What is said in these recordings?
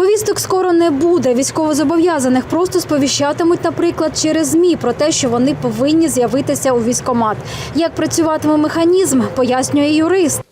Повісток скоро не буде. Військовозобов'язаних просто сповіщатимуть, наприклад, через ЗМІ про те, що вони повинні з'явитися у військкомат. Як працюватиме механізм, пояснює юрист.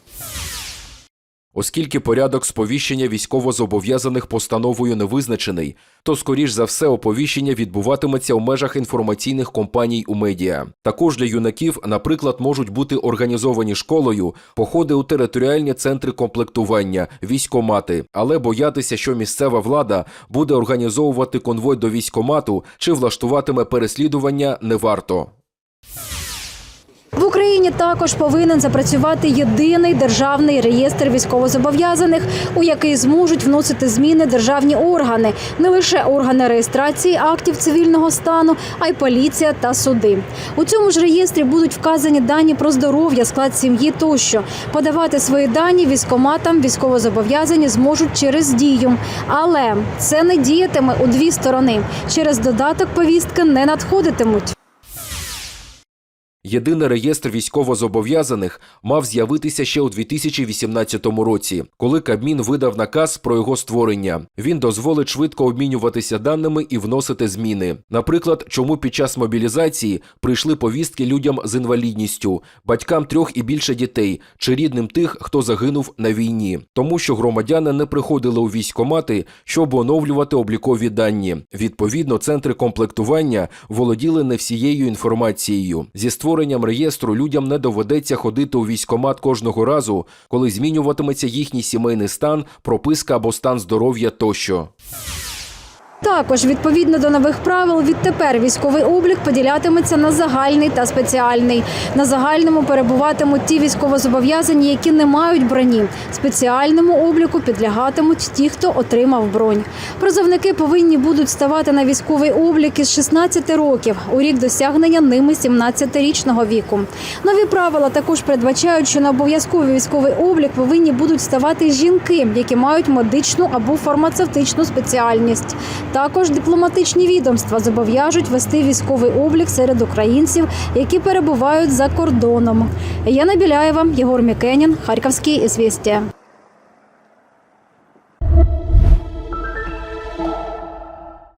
Оскільки порядок сповіщення військовозобов'язаних постановою не визначений, то скоріш за все оповіщення відбуватиметься у межах інформаційних компаній у медіа. Також для юнаків, наприклад, можуть бути організовані школою походи у територіальні центри комплектування, військомати, але боятися, що місцева влада буде організовувати конвой до військомату чи влаштуватиме переслідування, не варто. Україні також повинен запрацювати єдиний державний реєстр військовозобов'язаних, у який зможуть вносити зміни державні органи, не лише органи реєстрації актів цивільного стану, а й поліція та суди. У цьому ж реєстрі будуть вказані дані про здоров'я, склад сім'ї тощо. Подавати свої дані військоматам військовозобов'язані зможуть через дію, але це не діятиме у дві сторони. Через додаток повістки не надходитимуть. Єдиний реєстр військовозобов'язаних мав з'явитися ще у 2018 році, коли Кабмін видав наказ про його створення. Він дозволить швидко обмінюватися даними і вносити зміни. Наприклад, чому під час мобілізації прийшли повістки людям з інвалідністю, батькам трьох і більше дітей чи рідним тих, хто загинув на війні, тому що громадяни не приходили у військкомати, щоб оновлювати облікові дані. Відповідно, центри комплектування володіли не всією інформацією. Зі створенням реєстру людям не доведеться ходити у військкомат кожного разу, коли змінюватиметься їхній сімейний стан, прописка або стан здоров'я тощо. Також відповідно до нових правил, відтепер військовий облік поділятиметься на загальний та спеціальний. На загальному перебуватимуть ті військовозобов'язані, які не мають броні. Спеціальному обліку підлягатимуть ті, хто отримав бронь. Призовники повинні будуть ставати на військовий облік із 16 років у рік досягнення ними 17-річного віку. Нові правила також передбачають, що на обов'язковий військовий облік повинні будуть ставати жінки, які мають медичну або фармацевтичну спеціальність. Також дипломатичні відомства зобов'яжуть вести військовий облік серед українців, які перебувають за кордоном. Яна Біляєва, Єгор Мікенін, Харківські ізвістія.